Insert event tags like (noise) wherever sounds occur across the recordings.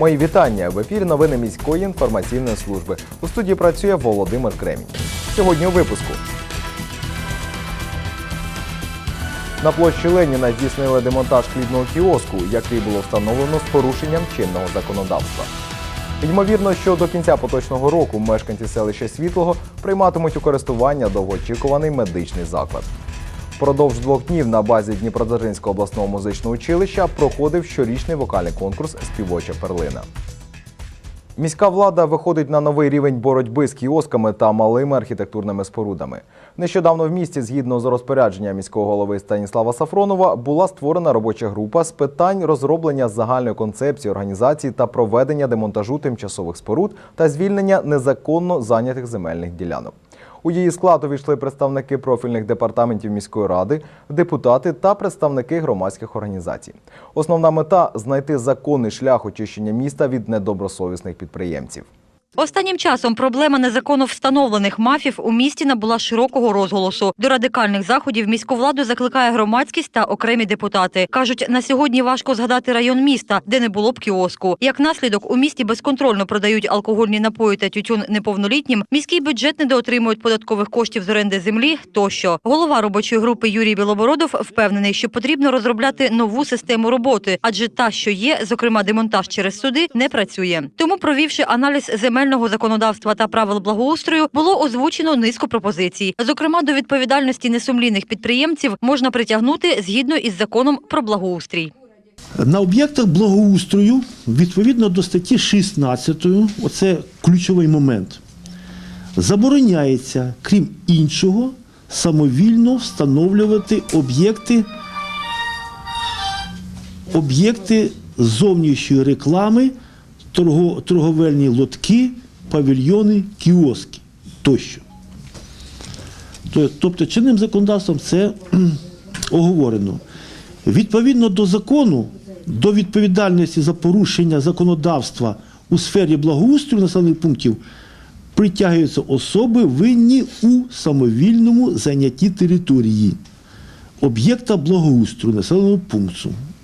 Мої вітання в ефірі новини міської інформаційної служби. У студії працює Володимир Кремінь. Сьогодні у випуску. На площі Леніна здійснили демонтаж хлібного кіоску, який було встановлено з порушенням чинного законодавства. Ймовірно, що до кінця поточного року мешканці селища Світлого прийматимуть у користування довгоочікуваний медичний заклад. Впродовж двох днів на базі Дніпродзержинського обласного музичного училища проходив щорічний вокальний конкурс Співоча перлина. Міська влада виходить на новий рівень боротьби з кіосками та малими архітектурними спорудами. Нещодавно в місті, згідно з розпорядженням міського голови Станіслава Сафронова, була створена робоча група з питань розроблення загальної концепції організації та проведення демонтажу тимчасових споруд та звільнення незаконно зайнятих земельних ділянок. У її склад увійшли представники профільних департаментів міської ради, депутати та представники громадських організацій. Основна мета знайти законний шлях очищення міста від недобросовісних підприємців. Останнім часом проблема незаконно встановлених мафів у місті набула широкого розголосу. До радикальних заходів міську владу закликає громадськість та окремі депутати. кажуть, на сьогодні важко згадати район міста, де не було б кіоску. Як наслідок, у місті безконтрольно продають алкогольні напої та тютюн неповнолітнім. Міський бюджет недоотримують податкових коштів з оренди землі. Тощо голова робочої групи Юрій Білобородов впевнений, що потрібно розробляти нову систему роботи, адже та, що є, зокрема демонтаж через суди, не працює. Тому, провівши аналіз земельного законодавства та правил благоустрою, було озвучено низку пропозицій. Зокрема, до відповідальності несумлінних підприємців можна притягнути згідно із законом про благоустрій. На об'єктах благоустрою, відповідно до статті 16, оце ключовий момент, забороняється, крім іншого, самовільно встановлювати об'єкти, об'єкти зовнішньої реклами, торговельні лотки, павільйони, кіоски тощо. Тобто чинним законодавством це (clears throat) оговорено. Відповідно до закону, до відповідальності за порушення законодавства у сфері благоустрою населених пунктів притягуються особи винні у самовільному зайнятті території об'єкта благоустрою населеного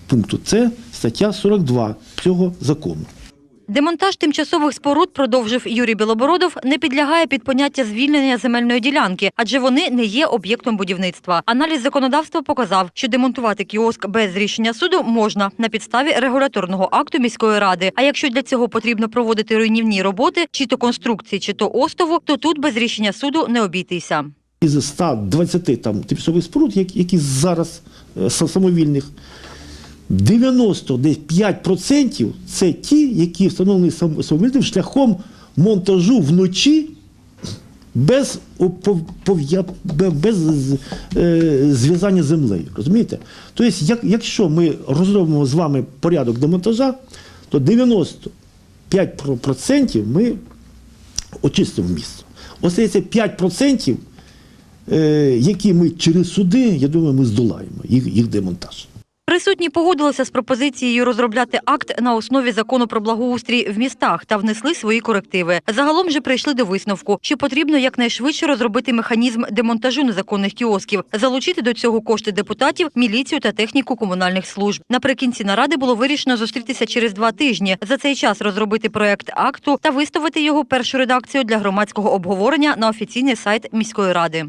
пункту. Це стаття 42 цього закону. Демонтаж тимчасових споруд, продовжив Юрій Білобородов, не підлягає під поняття звільнення земельної ділянки, адже вони не є об'єктом будівництва. Аналіз законодавства показав, що демонтувати кіоск без рішення суду можна на підставі регуляторного акту міської ради. А якщо для цього потрібно проводити руйнівні роботи, чи то конструкції, чи то остову, то тут без рішення суду не обійтися. Із 120 там тимчасових споруд, які, зараз е, са- самовільних, 95% це ті, які встановлені сам- самовільним шляхом монтажу вночі без, без е, зв'язання з землею. Розумієте? Тобто, якщо ми розробимо з вами порядок демонтажа, то 95% ми очистимо місто. Остається 5%, е, які ми через суди, я думаю, ми здолаємо їх, їх демонтаж. Присутні погодилися з пропозицією розробляти акт на основі закону про благоустрій в містах та внесли свої корективи. Загалом же прийшли до висновку, що потрібно якнайшвидше розробити механізм демонтажу незаконних кіосків, залучити до цього кошти депутатів, міліцію та техніку комунальних служб. Наприкінці наради було вирішено зустрітися через два тижні. За цей час розробити проект акту та виставити його першу редакцію для громадського обговорення на офіційний сайт міської ради.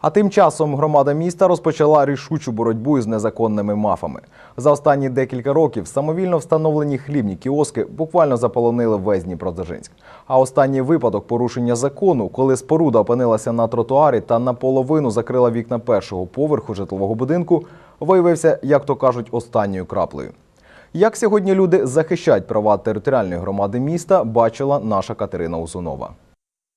А тим часом громада міста розпочала рішучу боротьбу з незаконними мафами. За останні декілька років самовільно встановлені хлібні кіоски буквально заполонили весь Дніпродзержинськ. А останній випадок порушення закону, коли споруда опинилася на тротуарі та наполовину закрила вікна першого поверху житлового будинку, виявився, як то кажуть, останньою краплею. Як сьогодні люди захищають права територіальної громади міста, бачила наша Катерина Узунова.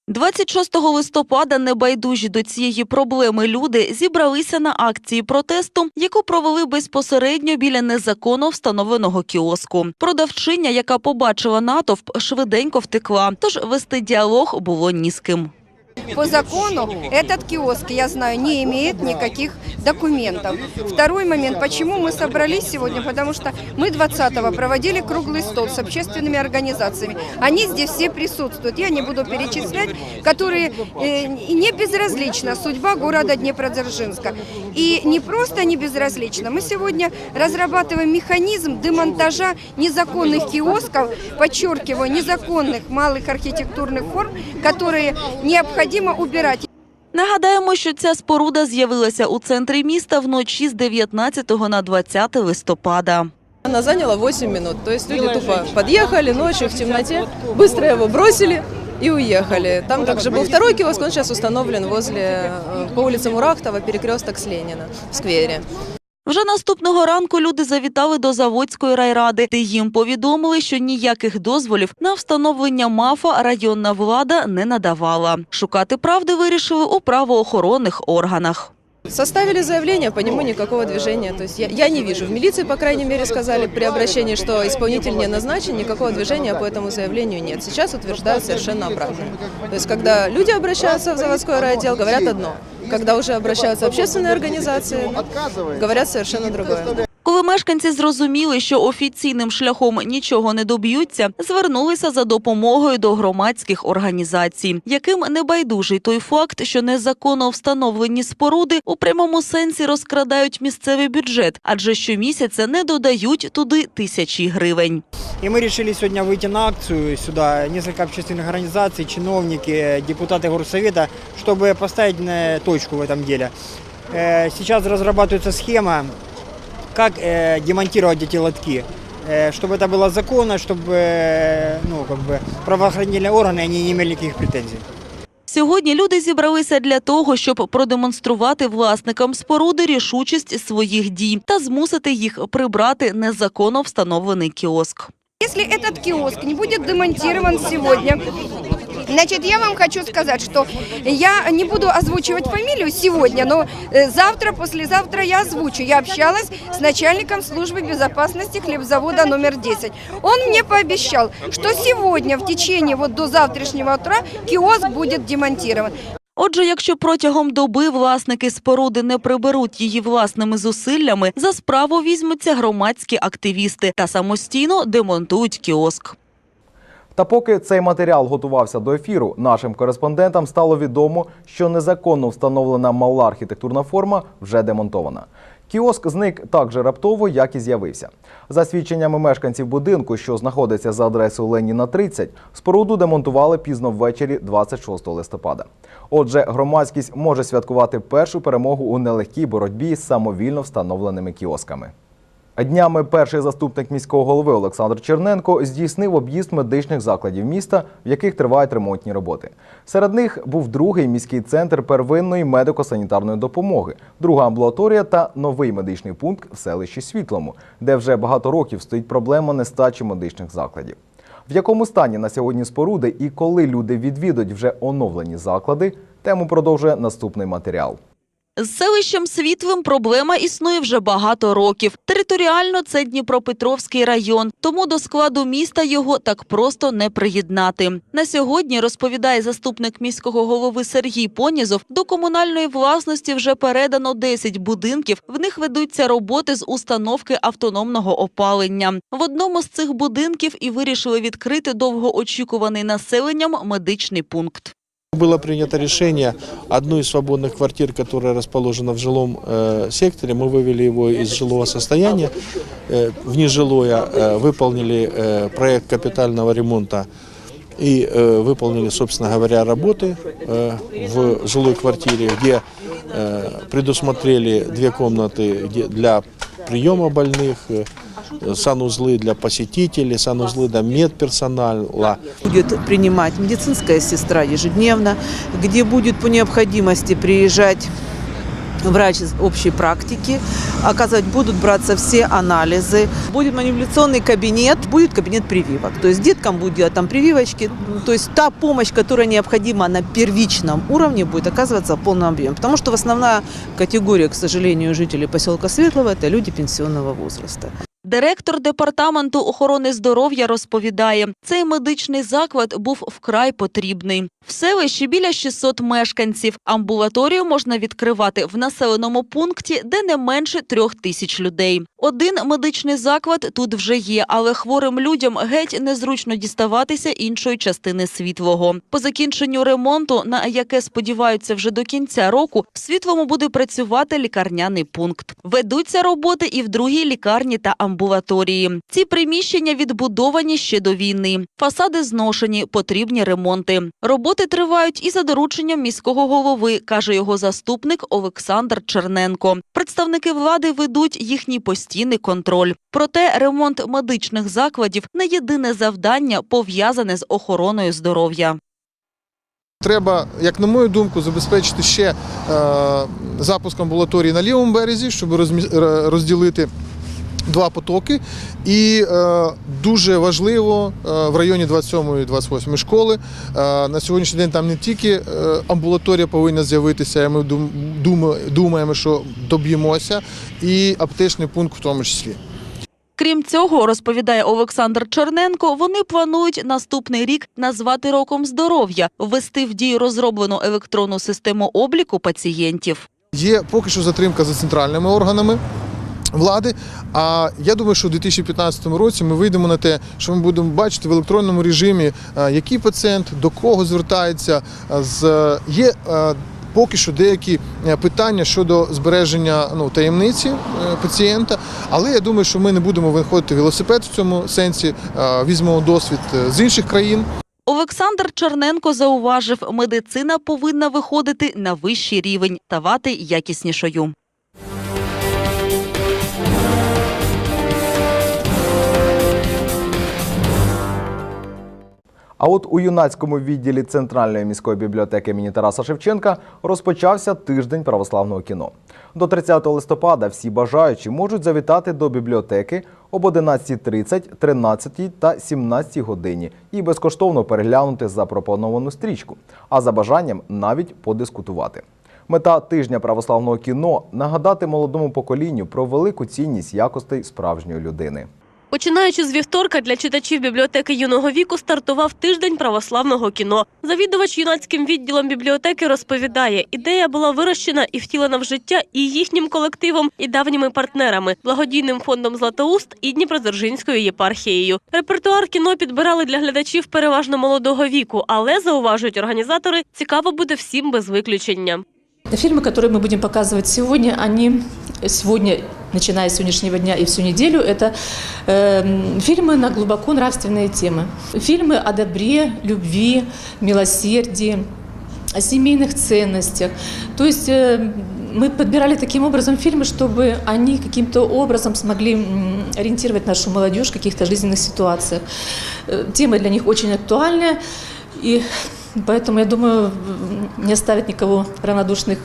26 листопада небайдужі до цієї проблеми люди зібралися на акції протесту, яку провели безпосередньо біля незаконно встановленого кіоску. Продавчиня, яка побачила натовп, швиденько втекла, тож вести діалог було ні з ким. По закону этот киоск, я знаю, не имеет никаких документов. Второй момент, почему мы собрались сегодня, потому что мы 20-го проводили круглый стол с общественными организациями. Они здесь все присутствуют, я не буду перечислять, которые э, не безразлична судьба города Днепродзержинска. И не просто не безразлична, мы сегодня разрабатываем механизм демонтажа незаконных киосков, подчеркиваю, незаконных малых архитектурных форм, которые необходимо убирать. Нагадаємо, що ця споруда з'явилася у центрі міста вночі з 19 на 20 листопада. Она заняла 8 минут. То есть люди тупо подъехали ночью в темноте, быстро его бросили и уехали. Там также был второй киоск, он сейчас установлен возле, э, по улице Мурахтова, перекресток с Ленина в сквере. Вже наступного ранку люди завітали до Заводської райради, де їм повідомили, що ніяких дозволів на встановлення МАФа районна влада не надавала. Шукати правди вирішили у правоохоронних органах. Составили заявление, по нему никакого движения. То есть я, я не вижу. В милиции, по крайней мере, сказали при обращении, что исполнитель не назначен, никакого движения по этому заявлению нет. Сейчас утверждают совершенно обратное. То есть когда люди обращаются в заводской райотдел, говорят одно. Когда уже обращаются общественные организации, говорят совершенно другое. Коли мешканці зрозуміли, що офіційним шляхом нічого не доб'ються, звернулися за допомогою до громадських організацій, яким не байдужий той факт, що незаконно встановлені споруди у прямому сенсі розкрадають місцевий бюджет, адже щомісяця не додають туди тисячі гривень. И мы решили сегодня выйти на акцию сюда, несколько общественных организаций, чиновники, депутаты горсовета, чтобы поставить на точку в этом деле. Э, Сейчас разрабатывается схема, как э, демонтировать эти лотки, э, чтобы это было законно, чтобы э, ну, как бы, правоохранительные органы они не имели никаких претензий. Сьогодні люди зібралися для того, щоб продемонструвати власникам споруди рішучість своїх дій та змусити їх прибрати незаконно встановлений кіоск. Если этот киоск не будет демонтирован сегодня, Значит, я вам хочу сказать, что я не буду озвучивать фамилию сегодня, но э, завтра, послезавтра я озвучу. Я общалась с начальником службы безопасности хлебзавода номер 10. Он мне пообещал, что сегодня в течение вот до завтрашнего утра киоск будет демонтирован. Отже, якщо протягом доби власники споруди не приберуть її власними зусиллями, за справу візьмуться громадські активісти та самостійно демонтують кіоск. Та поки цей матеріал готувався до ефіру, нашим кореспондентам стало відомо, що незаконно встановлена мала архітектурна форма вже демонтована. Кіоск зник так же раптово, як і з'явився. За свідченнями мешканців будинку, що знаходиться за адресою Леніна 30, споруду демонтували пізно ввечері 26 листопада. Отже, громадськість може святкувати першу перемогу у нелегкій боротьбі з самовільно встановленими кіосками. Днями перший заступник міського голови Олександр Черненко здійснив об'їзд медичних закладів міста, в яких тривають ремонтні роботи. Серед них був другий міський центр первинної медико-санітарної допомоги, друга амбулаторія та новий медичний пункт в селищі Світлому, де вже багато років стоїть проблема нестачі медичних закладів. В якому стані на сьогодні споруди і коли люди відвідують вже оновлені заклади, тему продовжує наступний матеріал. З селищем Світлим проблема існує вже багато років. Територіально це Дніпропетровський район, тому до складу міста його так просто не приєднати. На сьогодні, розповідає заступник міського голови Сергій Понізов, до комунальної власності вже передано 10 будинків. В них ведуться роботи з установки автономного опалення. В одному з цих будинків і вирішили відкрити довгоочікуваний населенням медичний пункт. Было принято решение одну из свободных квартир, которая расположена в жилом э, секторе, мы вывели его из жилого состояния э, в нежилое, э, выполнили э, проект капитального ремонта и э, выполнили, собственно говоря, работы э, в жилой квартире, где э, предусмотрели две комнаты где- для приема больных, э, санузлы для посетителей, санузлы для медперсонала, будет принимать медицинская сестра ежедневно, где будет по необходимости приезжать врач из общей практики, оказывать будут браться все анализы, будет манипуляционный кабинет, будет кабинет прививок. То есть деткам будет делать там прививочки, то есть та помощь, которая необходима на первичном уровне, будет оказываться в полном объеме. Потому что основная категория, к сожалению, жителей поселка Светлого – это люди пенсионного возраста. Директор департаменту охорони здоров'я розповідає, цей медичний заклад був вкрай потрібний. В селищі біля 600 мешканців. Амбулаторію можна відкривати в населеному пункті, де не менше трьох тисяч людей. Один медичний заклад тут вже є, але хворим людям геть незручно діставатися іншої частини світлого. По закінченню ремонту, на яке сподіваються вже до кінця року, в світлому буде працювати лікарняний пункт. Ведуться роботи і в другій лікарні та амбулаторії. Ці приміщення відбудовані ще до війни. Фасади зношені, потрібні ремонти. Роботи тривають і за дорученням міського голови, каже його заступник Олександр Черненко. Представники влади ведуть їхній постійний контроль. Проте ремонт медичних закладів не єдине завдання пов'язане з охороною здоров'я. Треба, як на мою думку, забезпечити ще е, запуск амбулаторії на лівому березі, щоб розділити два потоки. І е, дуже важливо е, в районі 27 і 28 школи. Е, на сьогоднішній день там не тільки е, амбулаторія повинна з'явитися, і ми дум- дума- думаємо, що доб'ємося, і аптечний пункт в тому числі. Крім цього, розповідає Олександр Черненко, вони планують наступний рік назвати роком здоров'я, ввести в дію розроблену електронну систему обліку пацієнтів. Є поки що затримка за центральними органами. Влади, а я думаю, що в 2015 році ми вийдемо на те, що ми будемо бачити в електронному режимі, е, який пацієнт до кого звертається. е, З є е, поки що деякі питання щодо збереження ну, таємниці пацієнта, але я думаю, що ми не будемо виходити велосипед в цьому сенсі. Візьмемо досвід з інших країн. Олександр Черненко зауважив, медицина повинна виходити на вищий рівень, ставати якіснішою. А от у юнацькому відділі Центральної міської бібліотеки імені Тараса Шевченка розпочався тиждень православного кіно. До 30 листопада всі бажаючі можуть завітати до бібліотеки об 11.30, 13 та 17 годині і безкоштовно переглянути запропоновану стрічку, а за бажанням навіть подискутувати. Мета тижня православного кіно нагадати молодому поколінню про велику цінність якостей справжньої людини. Починаючи з вівторка для читачів бібліотеки юного віку стартував тиждень православного кіно. Завідувач юнацьким відділом бібліотеки розповідає, ідея була вирощена і втілена в життя і їхнім колективом, і давніми партнерами благодійним фондом Златоуст і Дніпродзержинською єпархією. Репертуар кіно підбирали для глядачів переважно молодого віку, але зауважують організатори, цікаво буде всім без виключення. Фильмы, которые мы будем показывать сегодня, они сегодня, Начиная с сегодняшнего дня и всю неделю, это э, фильмы на глубоко нравственные темы. Фильмы о добре, любви, милосердии, о семейных ценностях. То есть э, мы подбирали таким образом фильмы, чтобы они каким-то образом смогли ориентировать нашу молодежь в каких-то жизненных ситуациях. Э, Тема для них очень актуальная. И поэтому, я думаю, не оставит никого равнодушных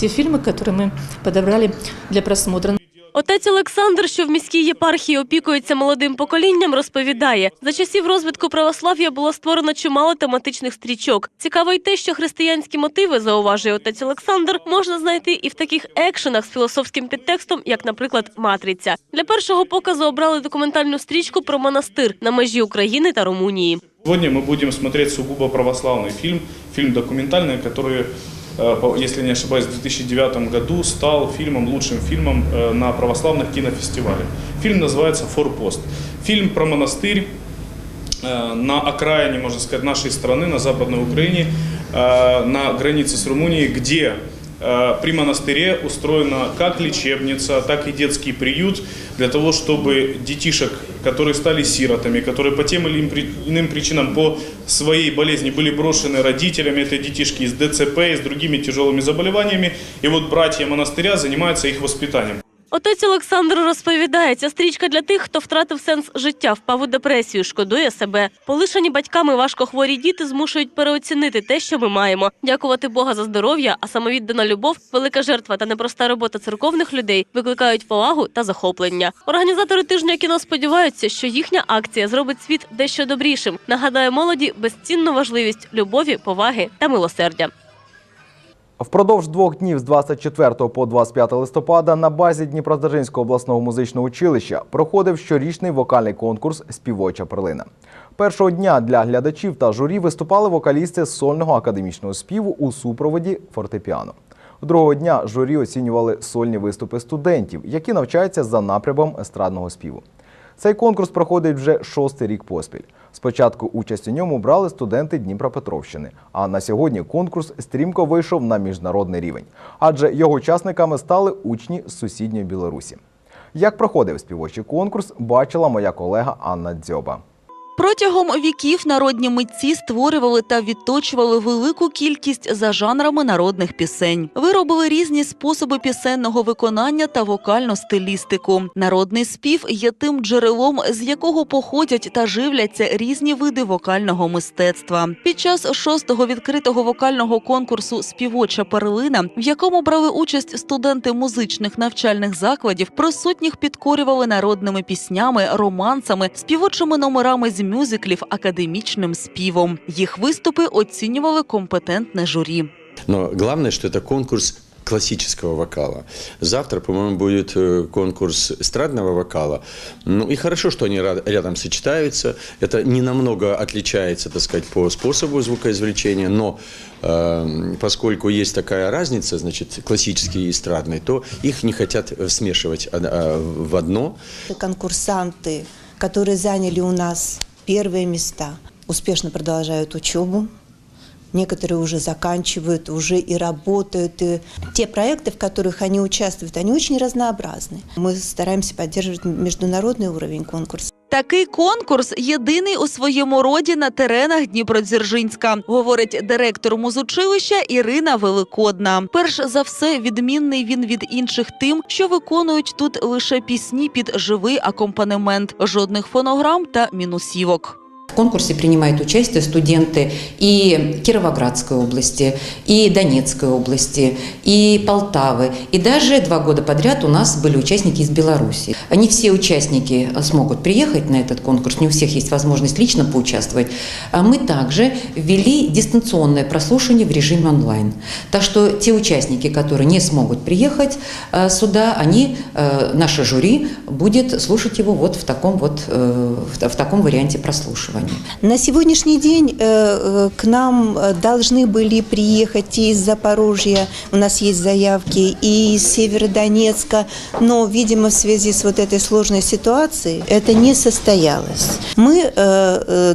те фильмы, которые мы подобрали для просмотра. Отець Олександр, що в міській єпархії опікується молодим поколінням, розповідає, за часів розвитку православ'я було створено чимало тематичних стрічок. Цікаво й те, що християнські мотиви, зауважує отець Олександр, можна знайти і в таких екшенах з філософським підтекстом, як, наприклад, Матриця. Для першого показу обрали документальну стрічку про монастир на межі України та Румунії. Сегодня мы будем смотреть сугубо православный фильм, фильм документальный, который, э, по- если не ошибаюсь, в 2009 году стал фильмом, лучшим фильмом э, на православных кинофестивалях. Фильм называется «Форпост». Фильм про монастырь э, на окраине, можно сказать, нашей страны, на Западной Украине, э, на границе с Румынией, где э, при монастыре устроена как лечебница, так и детский приют для того, чтобы детишек, которые стали сиротами, которые по тем или иным причинам по своей болезни были брошены родителями этой детишки из ДЦП и с другими тяжелыми заболеваниями, и вот братья монастыря занимаются их воспитанием. Отець Олександр розповідає, ця стрічка для тих, хто втратив сенс життя, впав у депресію, шкодує себе. Полишені батьками важкохворі діти змушують переоцінити те, що ми маємо. Дякувати Бога за здоров'я, а самовіддана любов, велика жертва та непроста робота церковних людей викликають повагу та захоплення. Організатори тижня кіно сподіваються, що їхня акція зробить світ дещо добрішим. Нагадає молоді безцінну важливість любові, поваги та милосердя. Впродовж двох днів з 24 по 25 листопада на базі Дніпродзержинського обласного музичного училища проходив щорічний вокальний конкурс Співоча перлина. Першого дня для глядачів та журі виступали вокалісти з сольного академічного співу у супроводі фортепіано. Другого дня журі оцінювали сольні виступи студентів, які навчаються за напрямом естрадного співу. Цей конкурс проходить вже шостий рік поспіль. Спочатку участь у ньому брали студенти Дніпропетровщини, а на сьогодні конкурс стрімко вийшов на міжнародний рівень, адже його учасниками стали учні з сусідньої Білорусі. Як проходив співочий конкурс, бачила моя колега Анна Дзьоба. Протягом віків народні митці створювали та відточували велику кількість за жанрами народних пісень. Виробили різні способи пісенного виконання та вокальну стилістику. Народний спів є тим джерелом, з якого походять та живляться різні види вокального мистецтва. Під час шостого відкритого вокального конкурсу Співоча перлина, в якому брали участь студенти музичних навчальних закладів, присутніх підкорювали народними піснями, романсами, співочими номерами з мюзиклів, академічним співом. Їх виступи оцінювали компетентне журі. Но главное, что это конкурс классического вокала. Завтра, по-моему, будет э, конкурс эстрадного вокала. Ну и хорошо, что они ра- рядом сочетаются. Это не намного отличается, так сказать, по способу звукоизвлечения, но э, поскольку есть такая разница, значит, классический и эстрадный, то их не хотят э, смешивать а, а, в одно. Конкурсанты, которые заняли у нас первые места, успешно продолжают учебу. Некоторые уже заканчивают, уже и работают. И те проекты, в которых они участвуют, они очень разнообразны. Мы стараемся поддерживать международный уровень конкурса. Такий конкурс єдиний у своєму роді на теренах Дніпродзержинська, говорить директор музучилища Ірина Великодна. Перш за все, відмінний він від інших тим, що виконують тут лише пісні під живий акомпанемент, жодних фонограм та мінусівок. Конкурсе принимают участие студенты и Кировоградской области, и Донецкой области, и Полтавы. И даже два года подряд у нас были участники из Беларуси. Не все участники смогут приехать на этот конкурс, не у всех есть возможность лично поучаствовать. А мы также ввели дистанционное прослушивание в режиме онлайн. Так что те участники, которые не смогут приехать э, сюда, они, э, наше жюри будет слушать его вот в таком вот э, в таком варианте прослушивания. На сегодняшний день э, э, к нам э, должны были приехать и из Запорожья, у нас есть заявки, и из Северодонецка, но, видимо, в связи с вот этой сложной ситуацией это не состоялось. Мы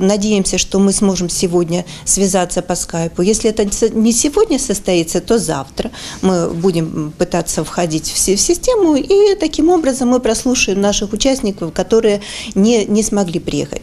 надеемся, что мы сможем сегодня связаться по скайпу. Если это не сегодня состоится, то завтра мы будем пытаться входить в систему, и таким образом мы прослушаем наших участников, которые не, не смогли приехать.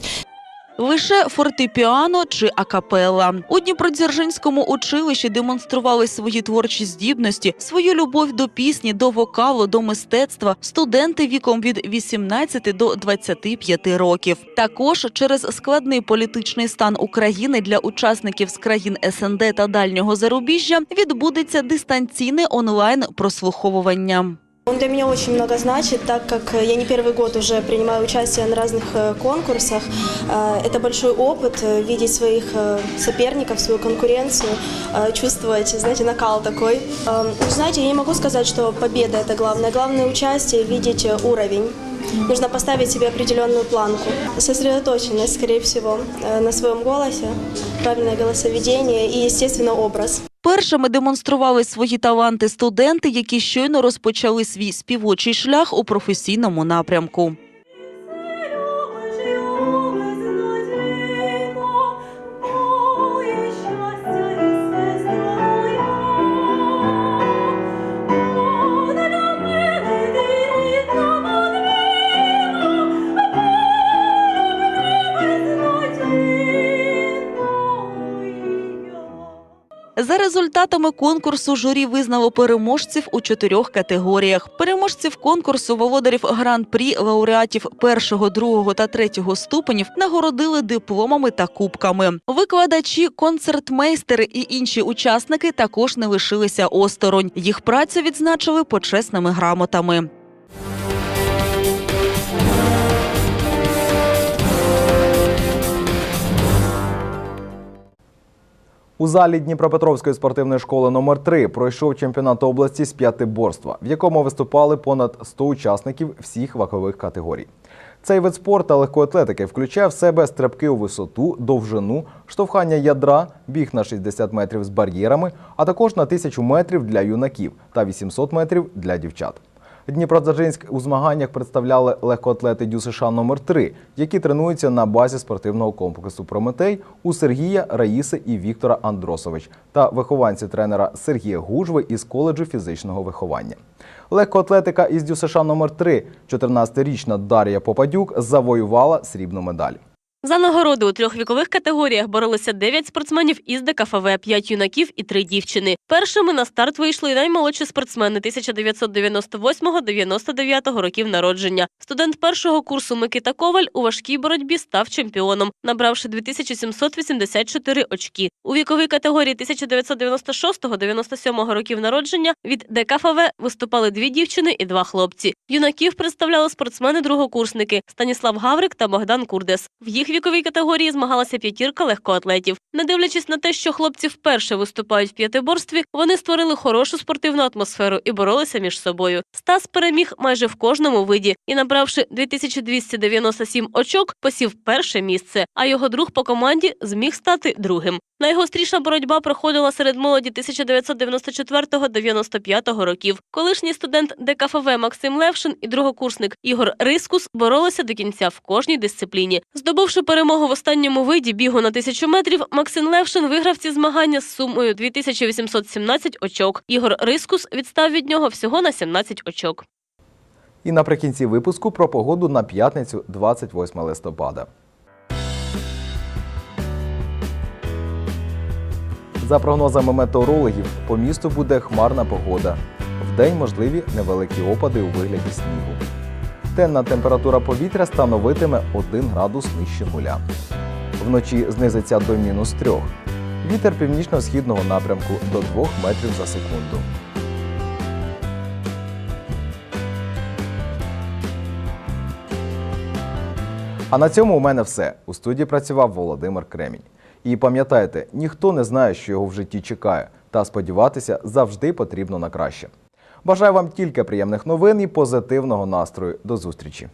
Лише фортепіано чи акапелла. У Дніпродзержинському училищі демонстрували свої творчі здібності, свою любов до пісні, до вокалу, до мистецтва студенти віком від 18 до 25 років. Також через складний політичний стан України для учасників з країн СНД та дальнього зарубіжжя відбудеться дистанційне онлайн прослуховування. Он для меня очень много значит, так как я не первый год уже принимаю участие на разных э, конкурсах. Э, Это большой опыт э, видеть своих соперников, свою конкуренцию, чувствовать, знаете, накал такой. Э, ну, Знаете, я не могу сказать, что победа это главное. Главное участие, видеть уровень. Нужно поставить себе определенную планку. Сосредоточенность, скорее всего, на своем голосе, правильное голосоведение и, естественно, образ. Першими демонстрували свої таланти студенти, які щойно розпочали свій співочий шлях у професійному напрямку. Результатами конкурсу журі визнало переможців у чотирьох категоріях. Переможців конкурсу володарів гран-прі лауреатів першого, другого та третього ступенів нагородили дипломами та кубками. Викладачі, концертмейстери і інші учасники також не лишилися осторонь. Їх працю відзначили почесними грамотами. У залі Дніпропетровської спортивної школи номер 3 пройшов чемпіонат області з п'ятиборства, в якому виступали понад 100 учасників всіх вагових категорій. Цей вид спорту легкоатлетики включає в себе стрибки у висоту, довжину, штовхання ядра, біг на 60 метрів з бар'єрами, а також на 1000 метрів для юнаків та 800 метрів для дівчат. Дніпродзержинськ у змаганнях представляли легкоатлети ДЮСШ номер 3 які тренуються на базі спортивного комплексу Прометей у Сергія, Раїси і Віктора Андросович та вихованці тренера Сергія Гужви із коледжу фізичного виховання. Легкоатлетика із ДЮСШ номер 3 14-річна Дар'я Попадюк завоювала срібну медаль. За нагороди у трьох вікових категоріях боролися 9 спортсменів із ДКФВ, 5 юнаків і 3 дівчини. Першими на старт вийшли наймолодші спортсмени 1998-99 років народження. Студент першого курсу Микита Коваль у важкій боротьбі став чемпіоном, набравши 2784 очки. У віковій категорії 1996-97 років народження від ДКФВ виступали дві дівчини і два хлопці. Юнаків представляли спортсмени-другокурсники Станіслав Гаврик та Богдан Курдес. В їх віковій категорії змагалася п'ятірка легкоатлетів. Не дивлячись на те, що хлопці вперше виступають в п'ятиборстві, вони створили хорошу спортивну атмосферу і боролися між собою. Стас переміг майже в кожному виді і, набравши 2297 очок, посів перше місце. А його друг по команді зміг стати другим. Найгостріша боротьба проходила серед молоді 1994-95 років. Колишній студент ДКФВ Максим Левшин і другокурсник Ігор Рискус боролися до кінця в кожній дисципліні. Здобувши перемогу в останньому виді бігу на тисячу метрів, Максим Левшин виграв ці змагання з сумою 2817 очок. Ігор Рискус відстав від нього всього на 17 очок. І наприкінці випуску про погоду на п'ятницю 28 листопада. За прогнозами метеорологів, по місту буде хмарна погода. Вдень можливі невеликі опади у вигляді снігу. Денна температура повітря становитиме 1 градус нижче нуля. Вночі знизиться до мінус 3. Вітер північно-східного напрямку до 2 метрів за секунду. А на цьому у мене все. У студії працював Володимир Кремінь. І пам'ятайте, ніхто не знає, що його в житті чекає, та сподіватися завжди потрібно на краще. Бажаю вам тільки приємних новин і позитивного настрою. До зустрічі!